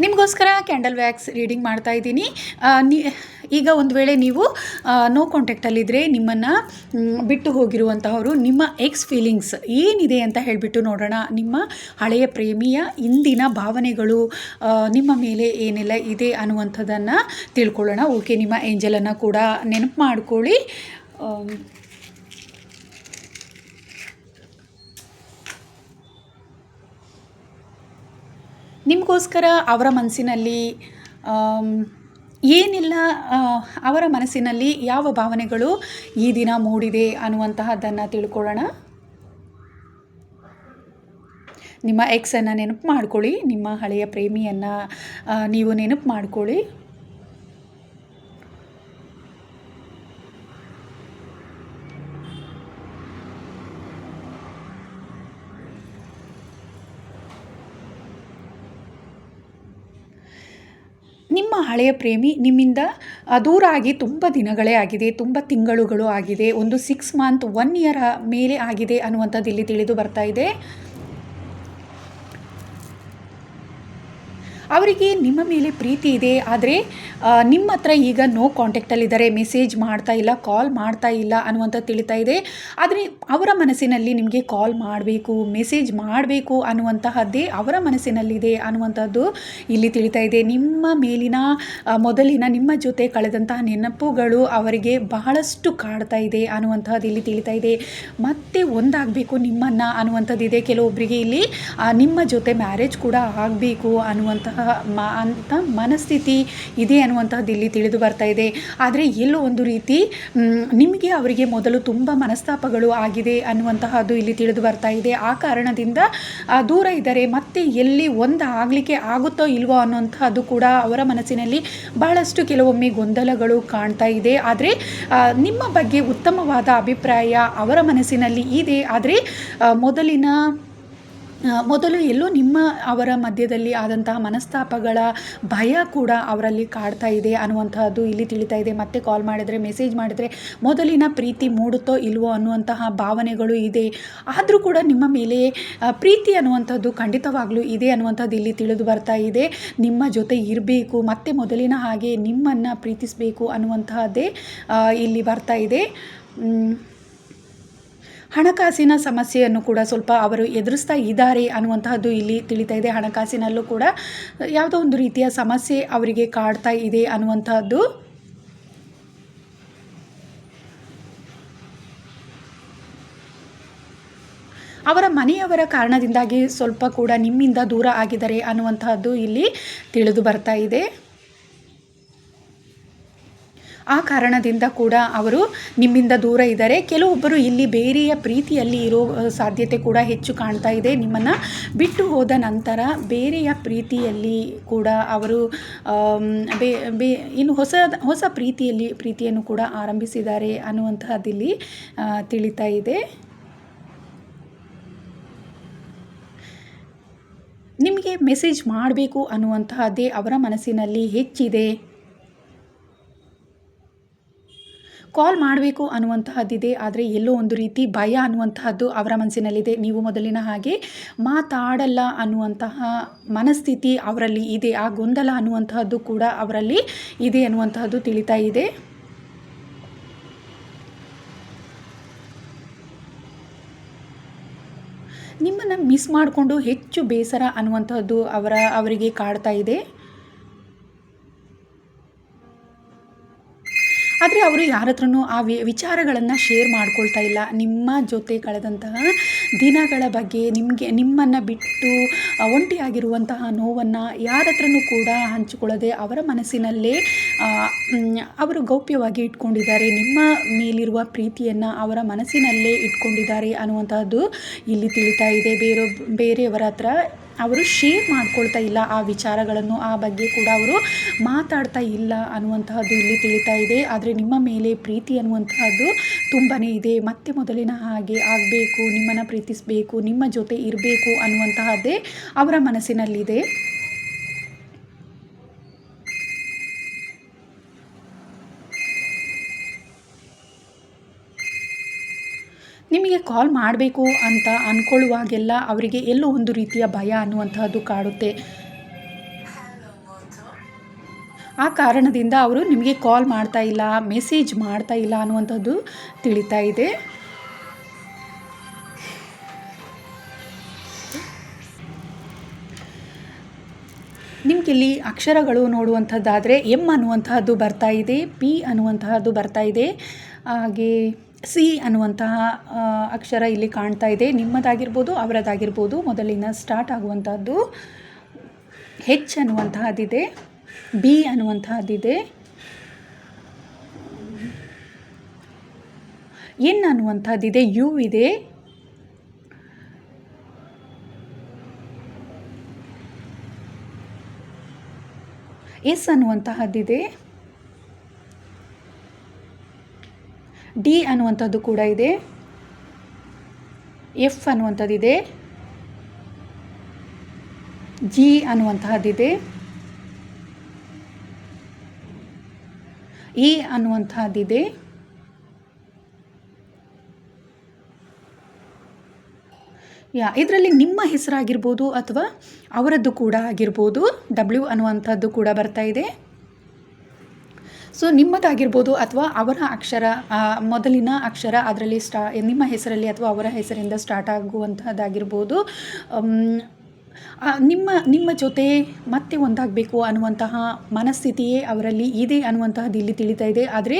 ನಿಮಗೋಸ್ಕರ candle wax reading ಮಾಡ್ತಾ ಇದ್ದೀನಿ. ಈಗ ಒಂದು ವೇಳೆ ನೀವು ನೋ ಕಾಂಟ್ಯಾಕ್ಟಲ್ಲಿದ್ದರೆ ನಿಮ್ಮನ್ನು ಬಿಟ್ಟು ಹೋಗಿರುವಂತಹವರು, ನಿಮ್ಮ ಎಕ್ಸ್ ಫೀಲಿಂಗ್ಸ್ ಏನಿದೆ ಅಂತ ಹೇಳಿಬಿಟ್ಟು ನೋಡೋಣ. ನಿಮ್ಮ ಹಳೆಯ ಪ್ರೇಮಿಯ ಇಂದಿನ ಭಾವನೆಗಳು ನಿಮ್ಮ ಮೇಲೆ ಏನೆಲ್ಲ ಇದೆ ಅನ್ನುವಂಥದ್ದನ್ನು ತಿಳ್ಕೊಳ್ಳೋಣ. ಓಕೆ, ನಿಮ್ಮ ಏಂಜಲನ್ನು ಕೂಡ ನೆನಪು ಮಾಡ್ಕೊಳ್ಳಿ. ನಿಮಗೋಸ್ಕರ ಅವರ ಮನಸ್ಸಿನಲ್ಲಿ ಏನಿಲ್ಲ ಅವರ ಮನಸ್ಸಿನಲ್ಲಿ ಯಾವ ಭಾವನೆಗಳು ಈ ದಿನ ಮೂಡಿದೆ ಅನ್ನುವಂತಹದ್ದನ್ನು ತಿಳ್ಕೊಳ್ಳೋಣ. ನಿಮ್ಮ ಎಕ್ಸನ್ನು ನೆನಪು ಮಾಡ್ಕೊಳ್ಳಿ, ನಿಮ್ಮ ಹಳೆಯ ಪ್ರೇಮಿಯನ್ನು ನೀವು ನೆನಪು ಮಾಡ್ಕೊಳ್ಳಿ. ನಿಮ್ಮ ಹಳೆಯ ಪ್ರೇಮಿ ನಿಮ್ಮಿಂದ ದೂರ ಆಗಿ ತುಂಬ ದಿನಗಳೇ ಆಗಿದೆ, ತುಂಬ ತಿಂಗಳುಗಳು ಆಗಿದೆ, ಒಂದು ಸಿಕ್ಸ್ ಮಂತ್ ಒನ್ ಇಯರ್ ಮೇಲೆ ಆಗಿದೆ ಅನ್ನುವಂಥದ್ದು ಇಲ್ಲಿ ತಿಳಿದು ಬರ್ತಾ ಇದೆ. ಅವರಿಗೆ ನಿಮ್ಮ ಮೇಲೆ ಪ್ರೀತಿ ಇದೆ, ಆದರೆ ನಿಮ್ಮ ಹತ್ರ ಈಗ ನೋ ಕಾಂಟ್ಯಾಕ್ಟಲ್ಲಿದ್ದಾರೆ ಮೆಸೇಜ್ ಮಾಡ್ತಾ ಇಲ್ಲ ಕಾಲ್ ಮಾಡ್ತಾ ಇಲ್ಲ ಅನ್ನುವಂಥದ್ದು ತಿಳಿತಾ ಇದೆ. ಆದರೆ ಅವರ ಮನಸ್ಸಿನಲ್ಲಿ ನಿಮಗೆ ಕಾಲ್ ಮಾಡಬೇಕು ಮೆಸೇಜ್ ಮಾಡಬೇಕು ಅನ್ನುವಂತಹದ್ದೇ ಅವರ ಮನಸ್ಸಿನಲ್ಲಿದೆ ಅನ್ನುವಂಥದ್ದು ಇಲ್ಲಿ ತಿಳಿತಾ ಇದೆ. ನಿಮ್ಮ ಮೇಲಿನ ಮೊದಲಿನ ನಿಮ್ಮ ಜೊತೆ ಕಳೆದಂತಹ ನೆನಪುಗಳು ಅವರಿಗೆ ಬಹಳಷ್ಟು ಕಾಡ್ತಾ ಇದೆ ಅನ್ನುವಂತಹದ್ದು ಇಲ್ಲಿ ತಿಳಿತಾ ಇದೆ. ಮತ್ತೆ ಒಂದಾಗಬೇಕು ನಿಮ್ಮನ್ನು ಅನ್ನುವಂಥದ್ದಿದೆ ಕೆಲವೊಬ್ಬರಿಗೆ ಇಲ್ಲಿ ನಿಮ್ಮ ಜೊತೆ ಮ್ಯಾರೇಜ್ ಕೂಡ ಆಗಬೇಕು ಅನ್ನುವಂತಹ ಮ ಅಂತ ಮನಸ್ಥಿತಿ ಇದೆ ಅನ್ನುವಂತಹದ್ದು ಇಲ್ಲಿ ತಿಳಿದು ಬರ್ತಾ ಇದೆ. ಆದರೆ ಎಲ್ಲೋ ಒಂದು ರೀತಿ ನಿಮಗೆ ಅವರಿಗೆ ಮೊದಲು ತುಂಬ ಮನಸ್ತಾಪಗಳು ಆಗಿದೆ ಅನ್ನುವಂತಹದ್ದು ಇಲ್ಲಿ ತಿಳಿದು ಬರ್ತಾ ಇದೆ. ಆ ಕಾರಣದಿಂದ ದೂರ ಇದ್ದರೆ ಮತ್ತೆ ಎಲ್ಲಿ ಒಂದು ಆಗಲಿಕ್ಕೆ ಆಗುತ್ತೋ ಇಲ್ವೋ ಅನ್ನುವಂತಹದ್ದು ಕೂಡ ಅವರ ಮನಸ್ಸಿನಲ್ಲಿ ಬಹಳಷ್ಟು ಕೆಲವೊಮ್ಮೆ ಗೊಂದಲಗಳು ಕಾಣ್ತಾ ಇದೆ. ಆದರೆ ನಿಮ್ಮ ಬಗ್ಗೆ ಉತ್ತಮವಾದ ಅಭಿಪ್ರಾಯ ಅವರ ಮನಸ್ಸಿನಲ್ಲಿ ಇದೆ. ಆದರೆ ಮೊದಲಿನ ಮೊದಲು ಎಲ್ಲೋ ನಿಮ್ಮ ಅವರ ಮಧ್ಯದಲ್ಲಿ ಆದಂತಹ ಮನಸ್ತಾಪಗಳ ಭಯ ಕೂಡ ಅವರಲ್ಲಿ ಕಾಡ್ತಾ ಇದೆ ಅನ್ನುವಂತಹದ್ದು ಇಲ್ಲಿ ತಿಳಿತಾ ಇದೆ. ಮತ್ತೆ ಕಾಲ್ ಮಾಡಿದರೆ ಮೆಸೇಜ್ ಮಾಡಿದರೆ ಮೊದಲಿನ ಪ್ರೀತಿ ಮೂಡುತ್ತೋ ಇಲ್ವೋ ಅನ್ನುವಂತಹ ಭಾವನೆಗಳು ಇದೆ. ಆದರೂ ಕೂಡ ನಿಮ್ಮ ಮೇಲೆ ಪ್ರೀತಿ ಅನ್ನುವಂಥದ್ದು ಖಂಡಿತವಾಗ್ಲೂ ಇದೆ ಅನ್ನುವಂಥದ್ದು ಇಲ್ಲಿ ತಿಳಿದು ಬರ್ತಾ ಇದೆ. ನಿಮ್ಮ ಜೊತೆ ಇರಬೇಕು, ಮತ್ತೆ ಮೊದಲಿನ ಹಾಗೆ ನಿಮ್ಮನ್ನು ಪ್ರೀತಿಸಬೇಕು ಅನ್ನುವಂತಹದ್ದೇ ಇಲ್ಲಿ ಬರ್ತಾ ಇದೆ. ಹಣಕಾಸಿನ ಸಮಸ್ಯೆಯನ್ನು ಕೂಡ ಸ್ವಲ್ಪ ಅವರು ಎದುರಿಸ್ತಾ ಇದ್ದಾರೆ ಅನ್ನುವಂತಹದ್ದು ಇಲ್ಲಿ ತಿಳಿತಾ ಇದೆ. ಹಣಕಾಸಿನಲ್ಲೂ ಕೂಡ ಯಾವುದೋ ಒಂದು ರೀತಿಯ ಸಮಸ್ಯೆ ಅವರಿಗೆ ಕಾಡ್ತಾ ಇದೆ ಅನ್ನುವಂತಹದ್ದು ಅವರ ಮನೆಯವರ ಕಾರಣದಿಂದಾಗಿ ಸ್ವಲ್ಪ ಕೂಡ ನಿಮ್ಮಿಂದ ದೂರ ಆಗಿದ್ದಾರೆ ಅನ್ನುವಂತಹದ್ದು ಇಲ್ಲಿ ತಿಳಿದು ಬರ್ತಾ ಇದೆ. ಆ ಕಾರಣದಿಂದ ಕೂಡ ಅವರು ನಿಮ್ಮಿಂದ ದೂರ ಇದ್ದಾರೆ. ಕೆಲವೊಬ್ಬರು ಇಲ್ಲಿ ಬೇರೆಯ ಪ್ರೀತಿಯಲ್ಲಿ ಇರೋ ಸಾಧ್ಯತೆ ಕೂಡ ಹೆಚ್ಚು ಕಾಣ್ತಾ ಇದೆ. ನಿಮ್ಮನ್ನು ಬಿಟ್ಟು ಹೋದ ನಂತರ ಬೇರೆಯ ಪ್ರೀತಿಯಲ್ಲಿ ಕೂಡ ಅವರು ಬೇ ಬೇ, ಇನ್ನು ಹೊಸ ಹೊಸ ಪ್ರೀತಿಯಲ್ಲಿ, ಪ್ರೀತಿಯನ್ನು ಕೂಡ ಆರಂಭಿಸಿದ್ದಾರೆ ಅನ್ನುವಂತಹದ್ದಿಲ್ಲಿ ತಿಳಿತಾ ಇದೆ. ನಿಮಗೆ ಮೆಸೇಜ್ ಮಾಡಬೇಕು ಅನ್ನುವಂತಹದ್ದೇ ಅವರ ಮನಸ್ಸಿನಲ್ಲಿ ಹೆಚ್ಚಿದೆ. ಕಾಲ್ ಮಾಡಬೇಕು ಅನ್ನುವಂತಹದ್ದಿದೆ, ಆದರೆ ಎಲ್ಲೋ ಒಂದು ರೀತಿ ಭಯ ಅನ್ನುವಂತಹದ್ದು ಅವರ ಮನಸ್ಸಿನಲ್ಲಿದೆ. ನೀವು ಮೊದಲಿನ ಹಾಗೆ ಮಾತಾಡಲ್ಲ ಅನ್ನುವಂತಹ ಮನಸ್ಥಿತಿ ಅವರಲ್ಲಿ ಇದೆ. ಆ ಗೊಂದಲ ಅನ್ನುವಂತಹದ್ದು ಕೂಡ ಅವರಲ್ಲಿ ಇದೆ ಅನ್ನುವಂತಹದ್ದು ತಿಳಿತಾ ಇದೆ. ನಿಮ್ಮನ್ನು ಮಿಸ್ ಮಾಡಿಕೊಂಡು ಹೆಚ್ಚು ಬೇಸರ ಅನ್ನುವಂಥದ್ದು ಅವರ, ಅವರಿಗೆ ಕಾಡ್ತಾ ಇದೆ. ಅವರು ಯಾರ ಹತ್ರನೂ ಆ ವಿಚಾರಗಳನ್ನು ಶೇರ್ ಮಾಡ್ಕೊಳ್ತಾ ಇಲ್ಲ. ನಿಮ್ಮ ಜೊತೆ ಕಳೆದಂತಹ ದಿನಗಳ ಬಗ್ಗೆ ನಿಮಗೆ, ನಿಮ್ಮನ್ನು ಬಿಟ್ಟು ಒಂಟಿಯಾಗಿರುವಂತಹ ನೋವನ್ನು ಯಾರ ಹತ್ರನೂ ಕೂಡ ಹಂಚಿಕೊಳ್ಳದೆ ಅವರ ಮನಸ್ಸಿನಲ್ಲೇ ಅವರು ಗೌಪ್ಯವಾಗಿ ಇಟ್ಕೊಂಡಿದ್ದಾರೆ. ನಿಮ್ಮ ಮೇಲಿರುವ ಪ್ರೀತಿಯನ್ನು ಅವರ ಮನಸ್ಸಿನಲ್ಲೇ ಇಟ್ಕೊಂಡಿದ್ದಾರೆ ಅನ್ನುವಂಥದ್ದು ಇಲ್ಲಿ ತಿಳಿತಾ ಇದೆ. ಬೇರೆ, ಬೇರೆಯವರ ಹತ್ರ ಅವರು ಶೇರ್ ಮಾಡ್ಕೊಳ್ತಾ ಇಲ್ಲ, ಆ ವಿಚಾರಗಳನ್ನು, ಆ ಬಗ್ಗೆ ಕೂಡ ಅವರು ಮಾತಾಡ್ತಾ ಇಲ್ಲ ಅನ್ನುವಂತಹದ್ದು ಇಲ್ಲಿ ತಿಳಿತಾ ಇದೆ. ಆದರೆ ನಿಮ್ಮ ಮೇಲೆ ಪ್ರೀತಿ ಅನ್ನುವಂತಹದ್ದು ತುಂಬಾ ಇದೆ. ಮತ್ತೆ ಮೊದಲಿನ ಹಾಗೆ ಆಗಬೇಕು, ನಿಮ್ಮನ್ನು ಪ್ರೀತಿಸಬೇಕು, ನಿಮ್ಮ ಜೊತೆ ಇರಬೇಕು ಅನ್ನುವಂತಹದ್ದೇ ಅವರ ಮನಸ್ಸಿನಲ್ಲಿದೆ. ನಿಮಗೆ ಕಾಲ್ ಮಾಡಬೇಕು ಅಂತ ಅಂದ್ಕೊಳ್ಳುವಾಗೆಲ್ಲ ಅವರಿಗೆ ಎಲ್ಲೋ ಒಂದು ರೀತಿಯ ಭಯ ಅನ್ನುವಂತಹದ್ದು ಕಾಡುತ್ತೆ. ಆ ಕಾರಣದಿಂದ ಅವರು ನಿಮಗೆ ಕಾಲ್ ಮಾಡ್ತಾ ಇಲ್ಲ, ಮೆಸೇಜ್ ಮಾಡ್ತಾ ಇಲ್ಲ ಅನ್ನುವಂಥದ್ದು ತಿಳಿತಾ ಇದೆ. ನಿಮ್ಗೆ ಇಲ್ಲಿ ಅಕ್ಷರಗಳು ನೋಡುವಂಥದ್ದಾದರೆ ಎಂ ಅನ್ನುವಂತಹದ್ದು ಬರ್ತಾ ಇದೆ, ಪಿ ಅನ್ನುವಂತಹದ್ದು ಬರ್ತಾ ಇದೆ. ಹಾಗೆ ಸಿ ಅನ್ನುವಂತಹ ಅಕ್ಷರ ಇಲ್ಲಿ ಕಾಣ್ತಾ ಇದೆ. ನಿಮ್ಮದಾಗಿರ್ಬೋದು, ಅವರದಾಗಿರ್ಬೋದು. ಮೊದಲಿನ ಸ್ಟಾರ್ಟ್ ಆಗುವಂತಹದ್ದು ಹೆಚ್ ಅನ್ನುವಂತಹದ್ದಿದೆ. ಬಿ ಅನ್ನುವಂತಹದ್ದಿದೆ. ಎನ್ ಅನ್ನುವಂತಹದ್ದಿದೆ. ಯು ಇದೆ. ಎಸ್ ಅನ್ನುವಂತಹದ್ದಿದೆ. ಡಿ ಅನ್ನುವಂಥದ್ದು ಕೂಡ ಇದೆ. ಎಫ್ ಅನ್ನುವಂಥದ್ದಿದೆ ಜಿ ಅನ್ನುವಂತಹದ್ದಿದೆ ಇ ಅನ್ನುವಂತಹದ್ದಿದೆ ಯಾ, ಇದರಲ್ಲಿ ನಿಮ್ಮ ಹೆಸರಾಗಿರ್ಬೋದು ಅಥವಾ ಅವರದ್ದು ಕೂಡ ಆಗಿರ್ಬೋದು. ಡಬ್ಲ್ಯೂ ಅನ್ನುವಂಥದ್ದು ಕೂಡ ಬರ್ತಾ ಇದೆ. ಸೊ ನಿಮ್ಮದಾಗಿರ್ಬೋದು ಅಥವಾ ಅವರ ಅಕ್ಷರ ಮೊದಲಿನ ಅಕ್ಷರ ಅದರಲ್ಲಿ ಸ್ಟಾ, ನಿಮ್ಮ ಹೆಸರಲ್ಲಿ ಅಥವಾ ಅವರ ಹೆಸರಿಂದ ಸ್ಟಾರ್ಟ್ ಆಗುವಂತಹದ್ದಾಗಿರ್ಬೋದು. ನಿಮ್ಮ ನಿಮ್ಮ ಜೊತೆ ಮತ್ತೆ ಒಂದಾಗಬೇಕು ಅನ್ನುವಂತಹ ಮನಸ್ಥಿತಿಯೇ ಅವರಲ್ಲಿ ಇದೆ ಅನ್ನುವಂತಹದ್ದು ಇಲ್ಲಿ ತಿಳಿತಾ ಇದೆ. ಆದರೆ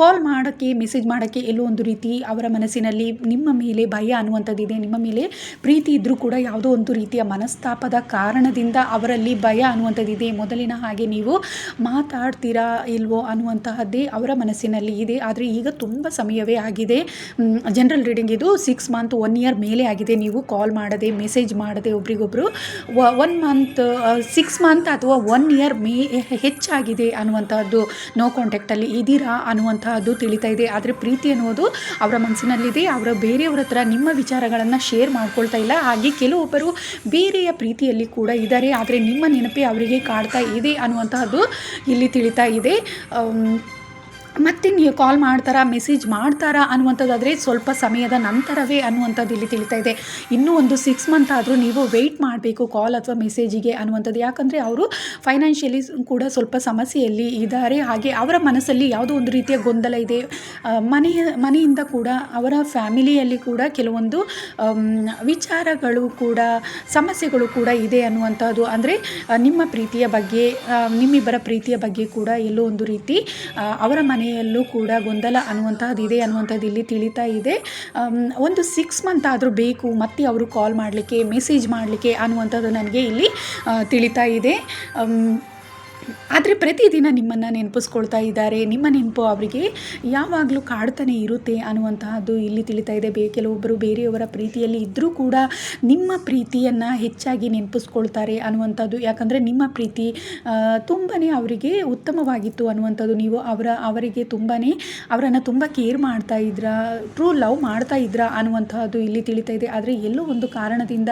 ಕಾಲ್ ಮಾಡೋಕ್ಕೆ ಮೆಸೇಜ್ ಮಾಡೋಕ್ಕೆ ಎಲ್ಲೋ ಒಂದು ರೀತಿ ಅವರ ಮನಸ್ಸಿನಲ್ಲಿ ನಿಮ್ಮ ಮೇಲೆ ಭಯ ಅನ್ನುವಂಥದ್ದಿದೆ ನಿಮ್ಮ ಮೇಲೆ ಪ್ರೀತಿ ಇದ್ದರೂ ಕೂಡ ಯಾವುದೋ ಒಂದು ರೀತಿಯ ಮನಸ್ತಾಪದ ಕಾರಣದಿಂದ ಅವರಲ್ಲಿ ಭಯ ಅನ್ನುವಂಥದ್ದಿದೆ ಮೊದಲಿನ ಹಾಗೆ ನೀವು ಮಾತಾಡ್ತೀರಾ ಇಲ್ವೋ ಅನ್ನುವಂತಹದ್ದೇ ಅವರ ಮನಸ್ಸಿನಲ್ಲಿ ಇದೆ. ಆದರೆ ಈಗ ತುಂಬ ಸಮಯವೇ ಆಗಿದೆ. ಜನರಲ್ ರೀಡಿಂಗ್ ಇದು ಸಿಕ್ಸ್ ಮಂತ್ ಒನ್ ಇಯರ್ ಮೇಲೆ ಆಗಿದೆ. ನೀವು ಕಾಲ್ ಮಾಡದೆ ಮೆಸೇಜ್ ಮಾಡದೆ ಒಬ್ರಿಗೊಬ್ರು ಒನ್ ಮಂತ್ ಸಿಕ್ಸ್ ಮಂತ್ ಅಥವಾ ಒನ್ ಇಯರ್ ಮೇ ಹೆಚ್ಚಾಗಿದೆ ಅನ್ನುವಂಥದ್ದು ನೋ ಕಾಂಟ್ಯಾಕ್ಟಲ್ಲಿ ಇದ್ದೀರಾ ಅನ್ನುವಂಥದ್ದು ತಿಳಿತಾ ಇದೆ. ಆದರೆ ಪ್ರೀತಿ ಅನ್ನೋದು ಅವರ ಮನಸ್ಸಿನಲ್ಲಿದೆ ಅವರ ಬೇರೆಯವ್ರ ಹತ್ರ ನಿಮ್ಮ ವಿಚಾರಗಳನ್ನು ಶೇರ್ ಮಾಡ್ಕೊಳ್ತಾ ಇಲ್ಲ. ಹಾಗೆ ಕೆಲವೊಬ್ಬರು ಬೇರೆಯ ಪ್ರೀತಿಯಲ್ಲಿ ಕೂಡ ಇದ್ದಾರೆ. ಆದರೆ ನಿಮ್ಮ ನೆನಪೇ ಅವರಿಗೆ ಕಾಡ್ತಾ ಇದೆ ಅನ್ನುವಂತಹದ್ದು ಇಲ್ಲಿ ತಿಳಿತಾ ಇದೆ. ಮತ್ತೆ ನೀವು ಕಾಲ್ ಮಾಡ್ತಾರಾ ಮೆಸೇಜ್ ಮಾಡ್ತಾರಾ ಅನ್ನುವಂಥದ್ದಾದರೆ ಸ್ವಲ್ಪ ಸಮಯದ ನಂತರವೇ ಅನ್ನುವಂಥದ್ದು ಇಲ್ಲಿ ತಿಳಿತಾ ಇದೆ. ಇನ್ನೂ ಒಂದು ಸಿಕ್ಸ್ ಮಂತ್ ಆದರೂ ನೀವು ವೆಯ್ಟ್ ಮಾಡಬೇಕು ಕಾಲ್ ಅಥವಾ ಮೆಸೇಜಿಗೆ ಅನ್ನುವಂಥದ್ದು. ಯಾಕಂದರೆ ಅವರು ಫೈನಾನ್ಷಿಯಲಿ ಕೂಡ ಸ್ವಲ್ಪ ಸಮಸ್ಯೆಯಲ್ಲಿ ಇದ್ದಾರೆ. ಹಾಗೆ ಅವರ ಮನಸ್ಸಲ್ಲಿ ಯಾವುದೋ ಒಂದು ರೀತಿಯ ಗೊಂದಲ ಇದೆ. ಮನೆಯ ಮನೆಯಿಂದ ಕೂಡ ಅವರ ಫ್ಯಾಮಿಲಿಯಲ್ಲಿ ಕೂಡ ಕೆಲವೊಂದು ವಿಚಾರಗಳು ಕೂಡ, ಸಮಸ್ಯೆಗಳು ಕೂಡ ಇದೆ ಅನ್ನುವಂಥದ್ದು. ಅಂದರೆ ನಿಮ್ಮ ಪ್ರೀತಿಯ ಬಗ್ಗೆ ನಿಮ್ಮಿಬ್ಬರ ಪ್ರೀತಿಯ ಬಗ್ಗೆ ಕೂಡ ಎಲ್ಲೋ ಒಂದು ರೀತಿ ಅವರ ಅವರ ಮನೆಯಲ್ಲೂ ಕೂಡ ಗೊಂದಲ ಅನ್ನುವಂಥದ್ದು ಇದೆ ಅನ್ನುವಂಥದ್ದು ಇಲ್ಲಿ ತಿಳಿತಾ ಇದೆ. ಒಂದು ಸಿಕ್ಸ್ ಮಂತ್ ಆದರೂ ಬೇಕು, ಮತ್ತೆ ಅವರು ಕಾಲ್ ಮಾಡಲಿಕ್ಕೆ ಮೆಸೇಜ್ ಮಾಡಲಿಕ್ಕೆ ಅನ್ನುವಂಥದ್ದು ನನಗೆ ಇಲ್ಲಿ ತಿಳಿತಾ ಇದೆ. ಆದರೆ ಪ್ರತಿದಿನ ನಿಮ್ಮನ್ನು ನೆನಪಿಸ್ಕೊಳ್ತಾ ಇದ್ದಾರೆ, ನಿಮ್ಮ ನೆನಪು ಅವರಿಗೆ ಯಾವಾಗಲೂ ಕಾಡ್ತಾನೆ ಇರುತ್ತೆ ಅನ್ನುವಂತಹದ್ದು ಇಲ್ಲಿ ತಿಳಿತಾ ಇದೆ. ಬೇ ಕೆಲವೊಬ್ಬರು ಬೇರೆಯವರ ಪ್ರೀತಿಯಲ್ಲಿ ಇದ್ದರೂ ಕೂಡ ನಿಮ್ಮ ಪ್ರೀತಿಯನ್ನು ಹೆಚ್ಚಾಗಿ ನೆನಪಿಸ್ಕೊಳ್ತಾರೆ ಅನ್ನುವಂಥದ್ದು ಯಾಕಂದರೆ ನಿಮ್ಮ ಪ್ರೀತಿ ತುಂಬಾ ಅವರಿಗೆ ಉತ್ತಮವಾಗಿತ್ತು ಅನ್ನುವಂಥದ್ದು ನೀವು ಅವರ, ಅವರಿಗೆ ತುಂಬಾ ಅವರನ್ನು ತುಂಬ ಕೇರ್ ಮಾಡ್ತಾ ಇದ್ರಾ, ಟ್ರೂ ಲವ್ ಮಾಡ್ತಾ ಇದ್ರಾ ಅನ್ನುವಂತಹದ್ದು ಇಲ್ಲಿ ತಿಳಿತಾ ಇದೆ. ಆದರೆ ಎಲ್ಲೋ ಒಂದು ಕಾರಣದಿಂದ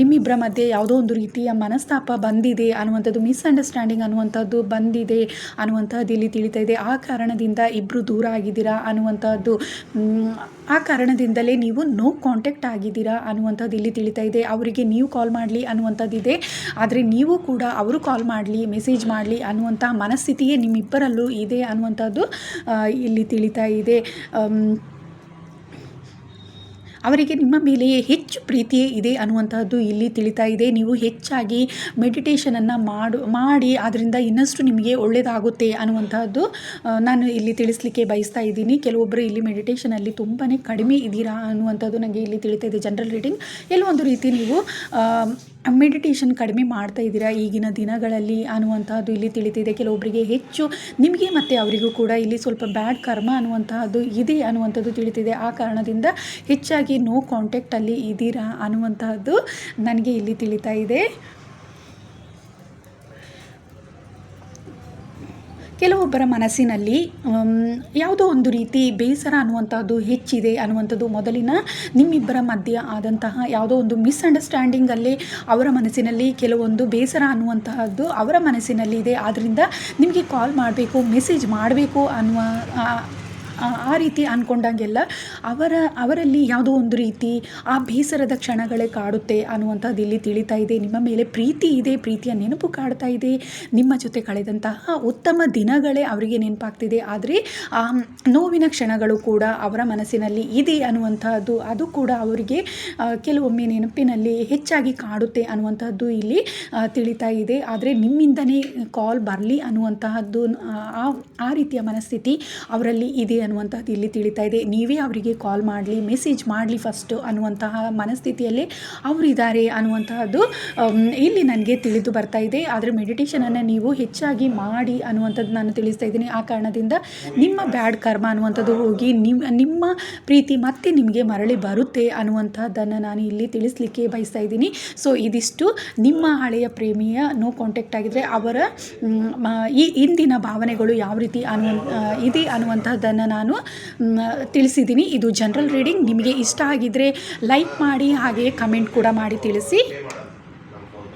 ನಿಮ್ಮಿಬ್ಬರ ಮಧ್ಯೆ ಯಾವುದೋ ಒಂದು ರೀತಿಯ ಮನಸ್ತಾಪ ಬಂದಿದೆ ಅನ್ನುವಂಥದ್ದು ಮಿಸ್ಅಂಡರ್ಸ್ಟ್ಯಾಂಡಿಂಗ್ ಅನ್ನುವಂಥದ್ದು ಬಂದಿದೆ, ಅನ್ನುವಂಥದ್ದು ಇಲ್ಲಿ ತಿಳಿತಾ ಇದೆ. ಆ ಕಾರಣದಿಂದ ಇಬ್ಬರು ದೂರ ಆಗಿದ್ದೀರಾ ಅನ್ನುವಂಥದ್ದು ಆ ಕಾರಣದಿಂದಲೇ ನೀವು ನೋ ಕಾಂಟ್ಯಾಕ್ಟ್ ಆಗಿದ್ದೀರಾ ಅನ್ನುವಂಥದ್ದು ಇಲ್ಲಿ ತಿಳಿತಾ ಇದೆ. ಅವರಿಗೆ ನೀವು ಕಾಲ್ ಮಾಡಲಿ ಅನ್ನುವಂಥದ್ದಿದೆ. ಆದರೆ ನೀವು ಕೂಡ ಅವರು ಕಾಲ್ ಮಾಡಲಿ, ಮೆಸೇಜ್ ಮಾಡಲಿ ಅನ್ನುವಂಥ ಮನಸ್ಥಿತಿಯೇ ನಿಮ್ಮಿಬ್ಬರಲ್ಲೂ ಇದೆ ಅನ್ನುವಂಥದ್ದು ಇಲ್ಲಿ ತಿಳಿತಾ ಇದೆ. ಅವರಿಗೆ ನಿಮ್ಮ ಮೇಲೆ ಹೆಚ್ಚು ಪ್ರೀತಿ ಇದೆ ಅನ್ನುವಂತಹದ್ದು ಇಲ್ಲಿ ತಿಳಿತಾ ಇದೆ. ನೀವು ಹೆಚ್ಚಾಗಿ ಮೆಡಿಟೇಷನನ್ನು ಮಾಡು, ಮಾಡಿ ಅದರಿಂದ ಇನ್ನಷ್ಟು ನಿಮಗೆ ಒಳ್ಳೆಯದಾಗುತ್ತೆ ಅನ್ನುವಂತಹದ್ದು ನಾನು ಇಲ್ಲಿ ತಿಳಿಸ್ಲಿಕ್ಕೆ ಬಯಸ್ತಾ ಇದ್ದೀನಿ. ಕೆಲವೊಬ್ಬರು ಇಲ್ಲಿ ಮೆಡಿಟೇಷನಲ್ಲಿ ತುಂಬಾ ಕಡಿಮೆ ಇದ್ದೀರಾ ಅನ್ನುವಂಥದ್ದು ನನಗೆ ಇಲ್ಲಿ ತಿಳಿತಾ ಇದೆ. ಜನರಲ್ ರೀಡಿಂಗ್ ಎಲ್ಲೋ ಒಂದು ರೀತಿ ನೀವು ಮೆಡಿಟೇಷನ್ ಕಡಿಮೆ ಮಾಡ್ತಾ ಇದ್ದೀರಾ ಈಗಿನ ದಿನಗಳಲ್ಲಿ ಅನ್ನುವಂತಹದ್ದು ಇಲ್ಲಿ ತಿಳಿತಿದೆ. ಕೆಲವೊಬ್ಬರಿಗೆ ಹೆಚ್ಚು ನಿಮಗೆ ಮತ್ತು ಅವರಿಗೂ ಕೂಡ ಇಲ್ಲಿ ಸ್ವಲ್ಪ ಬ್ಯಾಡ್ ಕರ್ಮ ಅನ್ನುವಂತಹದ್ದು ಇದೆ ಅನ್ನುವಂಥದ್ದು ತಿಳಿತಿದೆ. ಆ ಕಾರಣದಿಂದ ಹೆಚ್ಚಾಗಿ ನೋ ಕಾಂಟ್ಯಾಕ್ಟಲ್ಲಿ ಇದ್ದೀರಾ ಅನ್ನುವಂತಹದ್ದು ನನಗೆ ಇಲ್ಲಿ ತಿಳಿತಾ ಇದೆ. ಕೆಲವೊಬ್ಬರ ಮನಸ್ಸಿನಲ್ಲಿ ಯಾವುದೋ ಒಂದು ರೀತಿ ಬೇಸರ ಅನ್ನುವಂಥದ್ದು ಹೆಚ್ಚಿದೆ ಅನ್ನುವಂಥದ್ದು ಮೊದಲಿನ ನಿಮ್ಮಿಬ್ಬರ ಮಧ್ಯೆ ಆದಂತಹ ಯಾವುದೋ ಒಂದು ಮಿಸ್ಅಂಡರ್ಸ್ಟ್ಯಾಂಡಿಂಗಲ್ಲಿ ಅವರ ಮನಸ್ಸಿನಲ್ಲಿ ಕೆಲವೊಂದು ಬೇಸರ ಅನ್ನುವಂತಹದ್ದು ಅವರ ಮನಸ್ಸಿನಲ್ಲಿ ಇದೆ ಆದ್ದರಿಂದ ನಿಮಗೆ ಕಾಲ್ ಮಾಡಬೇಕು ಮೆಸೇಜ್ ಮಾಡಬೇಕು ಅನ್ನುವ ಆ, ರೀತಿ ಅಂದ್ಕೊಂಡಂಗೆಲ್ಲ ಅವರ ಅವರಲ್ಲಿ ಯಾವುದೋ ಒಂದು ರೀತಿ ಆ ಬೇಸರದ ಕ್ಷಣಗಳೇ ಕಾಡುತ್ತೆ ಅನ್ನುವಂಥದ್ದು ಇಲ್ಲಿ ತಿಳಿತಾ ಇದೆ. ನಿಮ್ಮ ಮೇಲೆ ಪ್ರೀತಿ ಇದೆ ಪ್ರೀತಿಯ ನೆನಪು ಕಾಡ್ತಾ ಇದೆ. ನಿಮ್ಮ ಜೊತೆ ಕಳೆದಂತಹ ಉತ್ತಮ ದಿನಗಳೇ ಅವರಿಗೆ ನೆನಪಾಗ್ತಿದೆ. ಆದರೆ ಆ ನೋವಿನ ಕ್ಷಣಗಳು ಕೂಡ ಅವರ ಮನಸ್ಸಿನಲ್ಲಿ ಇದೆ ಅನ್ನುವಂಥದ್ದು ಅದು ಕೂಡ ಅವರಿಗೆ ಕೆಲವೊಮ್ಮೆ ನೆನಪಿನಲ್ಲಿ ಹೆಚ್ಚಾಗಿ ಕಾಡುತ್ತೆ ಅನ್ನುವಂಥದ್ದು ಇಲ್ಲಿ ತಿಳಿತಾ ಇದೆ. ಆದರೆ ನಿಮ್ಮಿಂದನೇ ಕಾಲ್ ಬರಲಿ ಅನ್ನುವಂತಹದ್ದು ಆ ರೀತಿಯ ಮನಸ್ಥಿತಿ ಅವರಲ್ಲಿ ಇದೆ ಅನ್ನುವಂಥದ್ದು ಇಲ್ಲಿ ತಿಳಿತಾ ಇದೆ. ನೀವೇ ಅವರಿಗೆ ಕಾಲ್ ಮಾಡಲಿ ಮೆಸೇಜ್ ಮಾಡಲಿ ಫಸ್ಟು ಅನ್ನುವಂತಹ ಮನಸ್ಥಿತಿಯಲ್ಲಿ ಅವರಿದ್ದಾರೆ ಅನ್ನುವಂತಹದ್ದು ಇಲ್ಲಿ ನನಗೆ ತಿಳಿದು ಬರ್ತಾ ಇದೆ. ಆದರೆ ಮೆಡಿಟೇಷನನ್ನು ನೀವು ಹೆಚ್ಚಾಗಿ ಮಾಡಿ ಅನ್ನುವಂಥದ್ದು ನಾನು ತಿಳಿಸ್ತಾ ಇದ್ದೀನಿ. ಆ ಕಾರಣದಿಂದ ನಿಮ್ಮ ಬ್ಯಾಡ್ ಕರ್ಮ ಅನ್ನುವಂಥದ್ದು ಹೋಗಿ ನಿಮ್ಮ ನಿಮ್ಮ ಪ್ರೀತಿ ಮತ್ತೆ ನಿಮಗೆ ಮರಳಿ ಬರುತ್ತೆ ಅನ್ನುವಂಥದ್ದನ್ನು ನಾನು ಇಲ್ಲಿ ತಿಳಿಸ್ಲಿಕ್ಕೆ ಬಯಸ್ತಾ ಇದ್ದೀನಿ. ಸೊ ಇದಿಷ್ಟು ನಿಮ್ಮ ಹಳೆಯ ಪ್ರೇಮಿಯ ನೋ ಕಾಂಟ್ಯಾಕ್ಟ್ ಆಗಿದ್ದರೆ ಅವರ ಈ ಇಂದಿನ ಭಾವನೆಗಳು ಯಾವ ರೀತಿ ಅನ್ನುವ ಇದೆ ಅನ್ನುವಂಥದ್ದನ್ನು ನಾನು ತಿಳಿಸಿದ್ದೀನಿ ಇದು ಜನರಲ್ ರೀಡಿಂಗ್ ನಿಮಗೆ ಇಷ್ಟ ಆಗಿದ್ದರೆ ಲೈಕ್ ಮಾಡಿ ಹಾಗೆ ಕಮೆಂಟ್ ಕೂಡ ಮಾಡಿ ತಿಳಿಸಿ.